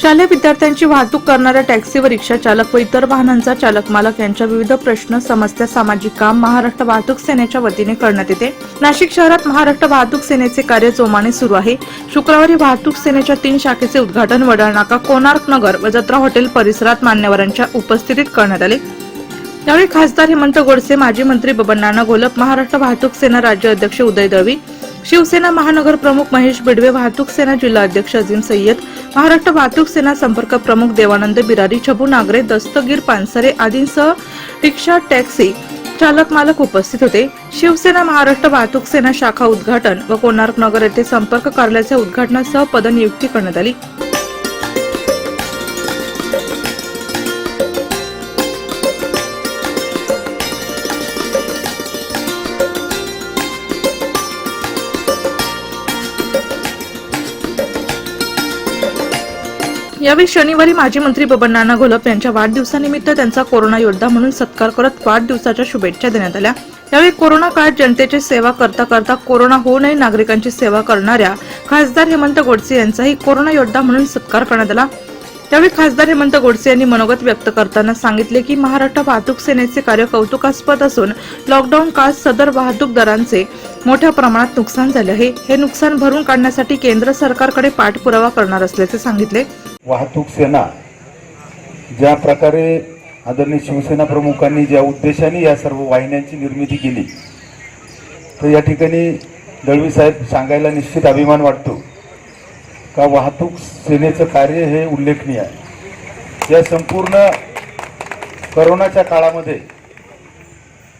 शालेय विद्यार्थ्यांची वाहतूक करणाऱ्या टॅक्सी व रिक्षा चालक व इतर वाहनांचा चालक मालक यांच्या विविध प्रश्न समस्या सामाजिक काम महाराष्ट्र वाहतूक सेनेच्या वतीने करण्यात येते. नाशिक शहरात महाराष्ट्र वाहतूक सेनेचे कार्य जोमाने सुरू आहे. शुक्रवारी वाहतूक सेनेच्या तीन शाखेचे उद्घाटन वडाळनाका कोणार्क नगर व जत्रा हॉटेल परिसरात मान्यवरांच्या उपस्थितीत करण्यात आले. यावेळी खासदार हेमंत गोडसे माजी मंत्री बबन नाना घोलप महाराष्ट्र वाहतूक सेना राज्य अध्यक्ष उदय दळवी शिवसेना महानगर प्रमुख महेश बिडवे वाहतूक सेना जिल्हा अध्यक्ष अजिम सय्यद महाराष्ट्र वाहतूक सेना संपर्क प्रमुख देवानंद बिरारी छबू नागरे दस्तगीर पानसरे आदींसह रिक्षा टॅक्सी चालक मालक उपस्थित होते. शिवसेना महाराष्ट्र वाहतूक सेना शाखा उद्घाटन व कोणार्क नगर येथे संपर्क कार्यालयाच्या उद्घाटनासह पदनियुक्ती करण्यात आली. यावेळी शनिवारी माजी मंत्री बबन नाना घोलप यांच्या वाढदिवसानिमित्त त्यांचा कोरोना योद्धा म्हणून सत्कार करत वाढदिवसाच्या शुभेच्छा देण्यात आल्या. यावेळी कोरोना काळात जनतेची सेवा करता करता कोरोना होऊ नये नागरिकांची सेवा करणाऱ्या खासदार हेमंत गोडसे यांचाही कोरोना योद्धा म्हणून सत्कार करण्यात आला. यावेळी खासदार हेमंत गोडसे यांनी मनोगत व्यक्त करताना सांगितले की महाराष्ट्र वाहतूक सेनेचे कार्य कौतुकास्पद असून लॉकडाऊन काळात सदर वाहतूकदारांचे मोठ्या प्रमाणात नुकसान झाले आहे. हे नुकसान भरून काढण्यासाठी केंद्र सरकारकडे पाठपुरावा करणार असल्याचे सांगितले. वाहतूक सेना. ज्या प्रकारे आदरणीय शिवसेना प्रमुखांनी ज्या उद्देशाने या सर्व वाहिन्यांची निर्मिती केली तर या ठिकाणी दळवी साहेब सांगायला निश्चित अभिमान वाटतो का वाहतूक सेनेचं कार्य हे उल्लेखनीय आहे. या संपूर्ण करोनाच्या काळामध्ये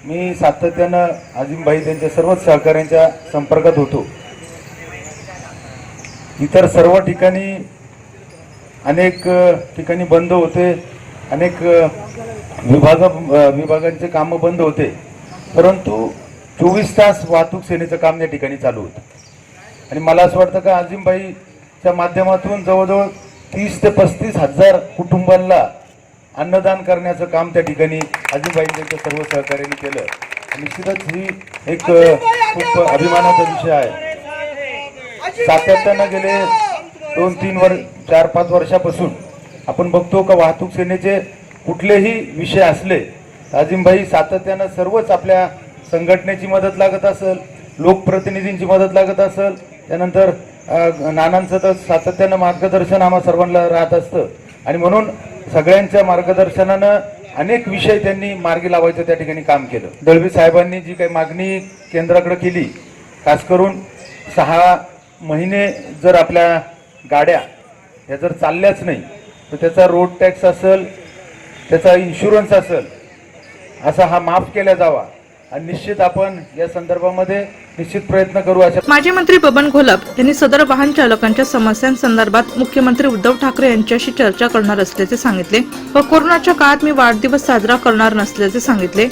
मी सातत्यानं अजिमभाई त्यांच्या सर्वच सहकाऱ्यांच्या संपर्कात होतो. इतर सर्व ठिकाणी अनेक ठिकाणी बंद होते. अनेक विभाग विभागांचे कामं बंद होते. परंतु चोवीस तास वाहतूक सेनेचं काम या ठिकाणी चालू होतं. आणि मला असं वाटतं का अजिमबाईच्या माध्यमातून जवळजवळ तीस ते पस्तीस हजार कुटुंबांना अन्नदान करण्याचं काम त्या ठिकाणी अजिमबाई त्यांच्या सर्व सहकार्याने केलं. आणि निश्चितच ही एक खूप अभिमानाचा विषय आहे. सातत्यानं गेले. दोन तीन वर चार पाच वर्षापासून आपण बघतो का वाहतूक सेनेचे कुठलेही विषय असले अजिमभाई सातत्यानं सर्वच आपल्या संघटनेची मदत लागत असेल लोकप्रतिनिधींची मदत लागत असेल त्यानंतर नानांचं तर सातत्यानं मार्गदर्शन आम्हा सर्वांना राहत असतं. आणि म्हणून सगळ्यांच्या मार्गदर्शनानं अनेक विषय त्यांनी मार्गी लावायचं त्या ठिकाणी काम केलं. दळवी साहेबांनी जी काही मागणी केंद्राकडे केली खास करून सहा महिने जर आपल्या गाड्या ह्या जर चालल्याच नाही तर त्याचा रोड टॅक्स असेल त्याचा इन्शुरन्स असेल असा हा माफ केला जावा. आणि निश्चित आपण या संदर्भामध्ये निश्चित प्रयत्न करू अशा माजी मंत्री बबन घोलप यांनी सदर वाहन चालकांच्या समस्यांसंदर्भात मुख्यमंत्री उद्धव ठाकरे यांच्याशी चर्चा करणार असल्याचे सांगितले व कोरोनाच्या काळात मी वाढदिवस साजरा करणार नसल्याचे सांगितले.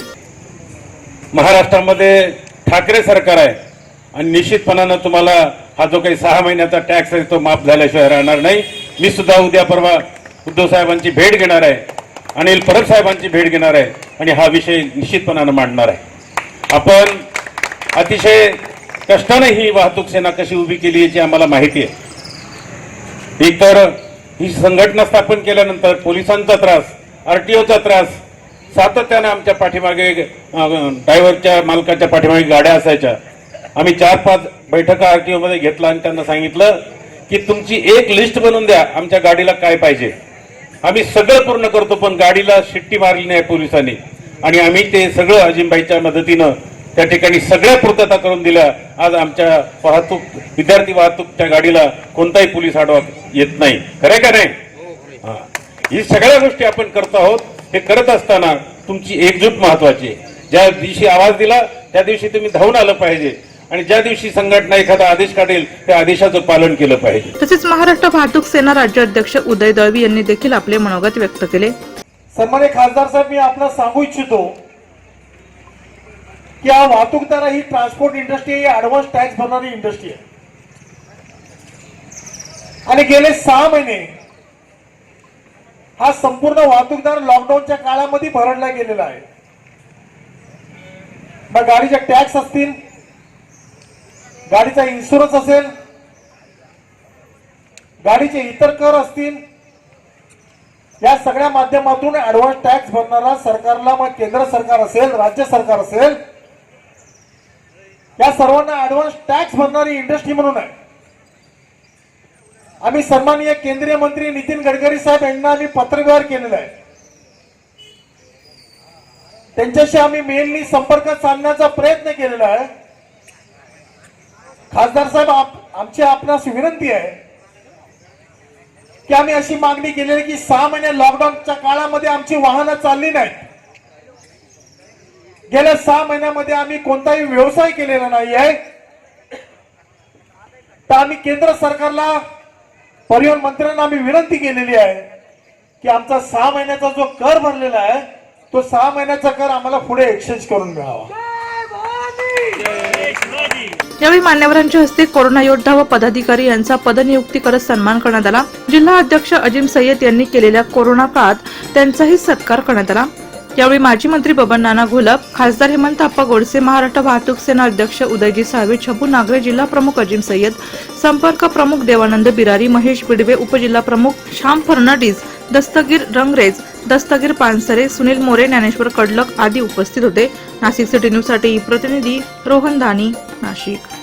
महाराष्ट्रामध्ये ठाकरे सरकार आहे आणि निश्चितपणानं तुम्हाला हा जो काही सहा महिन्याचा टॅक्स आहे तो माफ झाल्याशिवाय राहणार नाही. मी सुद्धा उद्या परवा उद्धव साहेबांची भेट घेणार आहे अनिल परब साहेबांची भेट घेणार आहे आणि हा विषय निश्चितपणानं मांडणार आहे. आपण अतिशय कष्टाने ही वाहतूक सेना कशी उभी केली याची आम्हाला माहिती आहे. एकतर ही संघटना स्थापन केल्यानंतर पोलिसांचा त्रास आरटीओचा त्रास सातत्यानं आमच्या पाठीमागे ड्रायव्हरच्या मालकाच्या पाठीमागे गाड्या असायच्या. आम्ही चार पाच बैठका आरटीओ मध्ये घेतला आणि त्यांना सांगितलं की तुमची एक लिस्ट बनवून द्या आमच्या गाडीला काय पाहिजे. आम्ही सगळं पूर्ण करतो पण गाडीला शिट्टी मारली नाही पोलिसांनी. आणि आम्ही ते सगळं अजिमबाईच्या मदतीनं त्या ठिकाणी सगळ्या पूर्तता करून दिल्या. आज आमच्या वाहतूक विद्यार्थी वाहतूकच्या गाडीला कोणताही पोलीस आडवा येत नाही. खरंय का नाही? हा. ही सगळ्या गोष्टी आपण करत आहोत. हे करत असताना तुमची एकजूट महत्वाची आहे. ज्या दिवशी आवाज दिला त्या दिवशी तुम्ही धावून आलं पाहिजे. आणि ज्या दिवशी संघटना एखादा आदेश काढेल त्या आदेशाचं पालन केलं पाहिजे. तसेच महाराष्ट्र वाहतूक सेना राज्य अध्यक्ष उदय दळवी यांनी देखील आपले मनोगत व्यक्त केले. सन्मान्य खासदार साहेब मी आपला सांगू इच्छितो की हा वाहतूकदार ही ट्रान्सपोर्ट इंडस्ट्री ही ऍडव्हान्स टॅक्स भरणारी इंडस्ट्री आहे. आणि गेले सहा महिने हा संपूर्ण वाहतूकदार लॉकडाऊनच्या काळामध्ये भरडला गेलेला आहे. मग गाडीचे टॅक्स असतील गाडीचा इन्शुरन्स असेल गाडीचे इतर कर असतील या सगळ्या माध्यमातून ऍडव्हान्स टॅक्स भरणारा सरकारला मग केंद्र सरकार असेल राज्य सरकार असेल या सर्वांना ऍडव्हान्स टॅक्स भरणारी इंडस्ट्री म्हणून आहे. आम्ही सन्माननीय केंद्रीय मंत्री नितीन गडकरी साहेब यांना आम्ही पत्रव्यवहार केलेला आहे. त्यांच्याशी आम्ही मेनली संपर्क साधण्याचा प्रयत्न केलेला आहे. खासदार साहेब आप- आमची आपणास विनंती आहे की आम्ही अशी मागणी केलेली आहे की सहा महिने लॉकडाऊनच्या काळामध्ये आमची वाहनं चालली नाहीत. गेल्या सहा महिन्यामध्ये आम्ही कोणताही व्यवसाय केलेला नाही आहे. तर आम्ही केंद्र सरकारला परिवहन मंत्र्यांना आम्ही विनंती केलेली आहे की आमचा सहा महिन्याचा जो कर भरलेला आहे तो सहा महिन्याचा कर आम्हाला पुढे एक्सचेंज करून मिळावा. यावेळी मान्यवरांच्या हस्ते कोरोना योद्धा व पदाधिकारी यांचा पदनियुक्ती करत सन्मान करण्यात आला. जिल्हा अध्यक्ष अजिम सय्यद यांनी केलेल्या कोरोना काळात त्यांचाही सत्कार करण्यात आला. यावेळी माजी मंत्री बबन नाना घोलप खासदार हेमंत आप्पा गोडसे महाराष्ट्र वाहतूक सेना अध्यक्ष उदयजी साळवे छबू नागरे जिल्हा प्रमुख अजिम सय्यद संपर्क प्रमुख देवानंद बिरारी महेश बिडवे उपजिल्हा प्रमुख श्याम फर्नांडिस दस्तगीर रंगरेज दस्तगीर पानसरे सुनील मोरे ज्ञानेश्वर कडलक आदी उपस्थित होते. नाशिक सिटी न्यूजसाठी प्रतिनिधी रोहन दानी नाशिक.